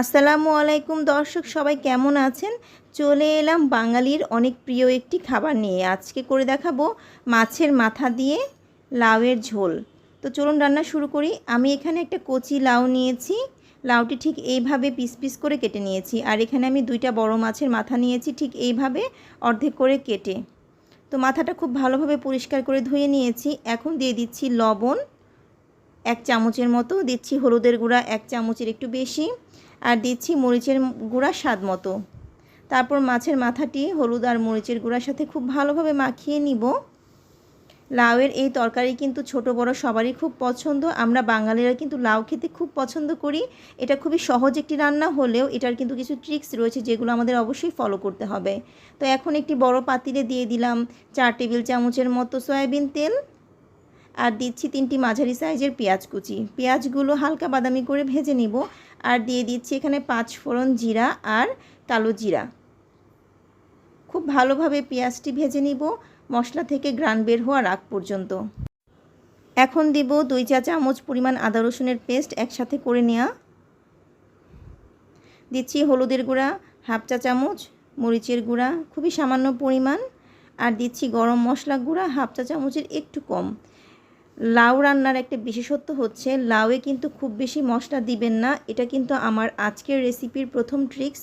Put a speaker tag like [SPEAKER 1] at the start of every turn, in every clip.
[SPEAKER 1] আসসালামু আলাইকুম দর্শক, সবাই কেমন আছেন? চলে এলাম বাঙালির অনেক প্রিয় একটি খাবার নিয়ে। আজকে করে দেখাবো মাছের মাথা দিয়ে লাউয়ের ঝোল। তো চলুন রান্না শুরু করি। আমি এখানে একটা কচি লাউ নিয়েছি। লাউটি ঠিক এইভাবে পিস পিস করে কেটে নিয়েছি। আর এখানে আমি দুইটা বড় মাছের মাথা নিয়েছি ঠিক এইভাবে অর্ধেক করে কেটে। তো মাথাটা খুব ভালোভাবে পরিষ্কার করে ধুয়ে নিয়েছি। এখন দিয়ে দিচ্ছি লবণ। এক চামচের মতো, দিচ্ছি হলুদের গুঁড়া এক চামচের একটু বেশি, আর দিচ্ছি মরিচের গুঁড়া স্বাদ মতো। তারপর মাছের মাথাটি হলুদ আর মরিচের গুঁড়ার সাথে খুব ভালোভাবে মাখিয়ে নিব। লাউয়ের এই তরকারি কিন্তু ছোট বড় সবারই খুব পছন্দ। আমরা বাঙালিরা কিন্তু লাউ খেতে খুব পছন্দ করি। এটা খুবই সহজ একটি রান্না, হলেও এটার কিন্তু কিছু ট্রিক্স রয়েছে যেগুলো আমাদের অবশ্যই ফলো করতে হবে। তো এখন একটি বড় পাতিলে দিয়ে দিলাম চার টেবিল চামচের মতো সয়াবিন তেল। আর দিচ্ছি তিনটি মাঝারি সাইজের পেঁয়াজ কুচি। পেঁয়াজগুলো হালকা বাদামি করে ভেজে নিব আর দিয়ে দিচ্ছি এখানে পাঁচ ফোড়ন জিরা আর কালো জিরা। খুব ভালোভাবে পেঁয়াজটি ভেজে নিব, মশলা থেকে গ্রান বের হওয়ার আগ পর্যন্ত। এখন দিব দুই চা চামচ পরিমাণ আদা রসুনের পেস্ট একসাথে করে নেওয়া দিচ্ছি হলুদের গুঁড়া, হাফ চা চামচ মরিচের গুঁড়া, খুবই সামান্য পরিমাণ। আর দিচ্ছি গরম মশলা গুঁড়া, হাফ চা চামচের একটু কম। লাউ রান্নার একটা বিশেষত্ব হচ্ছে, লাউয়ে কিন্তু খুব বেশি মশলা দিবেন না। এটা কিন্তু আমার আজকের রেসিপির প্রথম ট্রিক্স।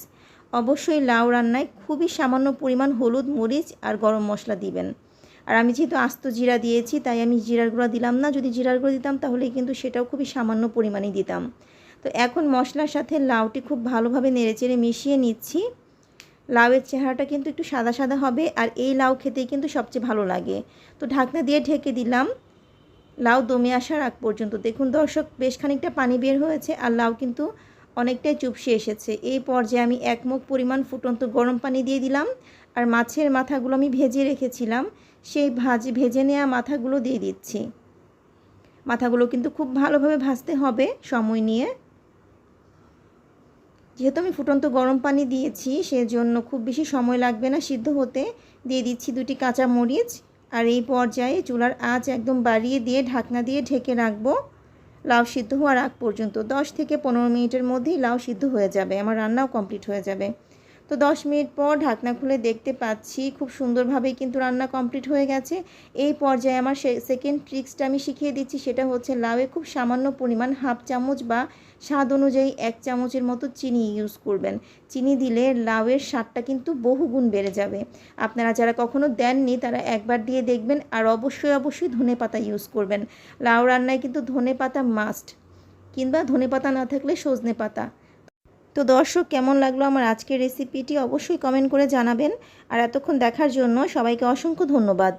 [SPEAKER 1] অবশ্যই লাউ রান্নায় খুবই সামান্য পরিমাণ হলুদ, মরিচ আর গরম মশলা দিবেন। আর আমি যেহেতু আস্ত জিরা দিয়েছি, তাই আমি জিরার গুঁড়া দিলাম না। যদি জিরার গুঁড়ো দিতাম তাহলে কিন্তু সেটাও খুবই সামান্য পরিমাণে দিতাম। তো এখন মশলার সাথে লাউটি খুব ভালোভাবে নেড়েচেড়ে মিশিয়ে নিচ্ছি। লাউয়ের চেহারাটা কিন্তু একটু সাদা সাদা হবে, আর এই লাউ খেতেই কিন্তু সবচেয়ে ভালো লাগে। তো ঢাকনা দিয়ে ঢেকে দিলাম। লাউ দমে আসার আগ পর্যন্ত। দেখুন দর্শক, বেশ খানিকটা পানি বের হয়েছে আর লাউ কিন্তু অনেকটাই চুপসে এসেছে। এই পর্যায়ে আমি এক মুখ পরিমাণ ফুটন্ত গরম পানি দিয়ে দিলাম আর মাছের মাথাগুলো আমি ভেজে রেখেছিলাম। সেই ভাজি, ভেজে নেওয়া মাথাগুলো দিয়ে দিচ্ছি। মাথাগুলো কিন্তু খুব ভালোভাবে ভাজতে হবে সময় নিয়ে। যেহেতু আমি ফুটন্ত গরম পানি দিয়েছি, সেজন্য খুব বেশি সময় লাগবে না সিদ্ধ হতে। দিয়ে দিচ্ছি দুটি কাঁচা মরিচ আর এই পর্যায়ে চুলার আঁচ একদম বাড়িয়ে দিয়ে ঢাকনা দিয়ে ঢেকে রাখব। লাউ সিদ্ধ হওয়ার আগ পর্যন্ত 10 থেকে পনেরো মিনিটের মধ্যেই লাউ সিদ্ধ হয়ে যাবে। আমার রান্নাও কমপ্লিট হয়ে যাবে। তো 10 মিনিট পর ঢাকনা খুলে দেখতে পাচ্ছি খুব সুন্দরভাবেই কিন্তু রান্না কমপ্লিট হয়ে গেছে। এই পর্যায়ে আমার সেকেন্ড ট্রিক্সটা আমি শিখিয়ে দিচ্ছি, সেটা হচ্ছে লাউয়ে খুব সামান্য পরিমাণ হাফ চামচ বা স্বাদ অনুযায়ী এক চামচের মতো চিনি ইউজ করবেন। চিনি দিলে লাউয়ের স্বাদটা কিন্তু বহুগুণ বেড়ে যাবে। আপনারা যারা কখনো দেননি, তারা একবার দিয়ে দেখবেন আর অবশ্যই অবশ্যই ধনে পাতা ইউজ করবেন। লাউ রান্নায় কিন্তু ধনে পাতা মাস্ট কিংবা ধনে পাতা না থাকলে সজনে পাতা। তো দর্শক, কেমন লাগল আমার আজকের রেসিপিটি অবশ্যই কমেন্ট করে জানাবেন। আর এতক্ষণ দেখার জন্য সবাইকে অসংখ্য ধন্যবাদ।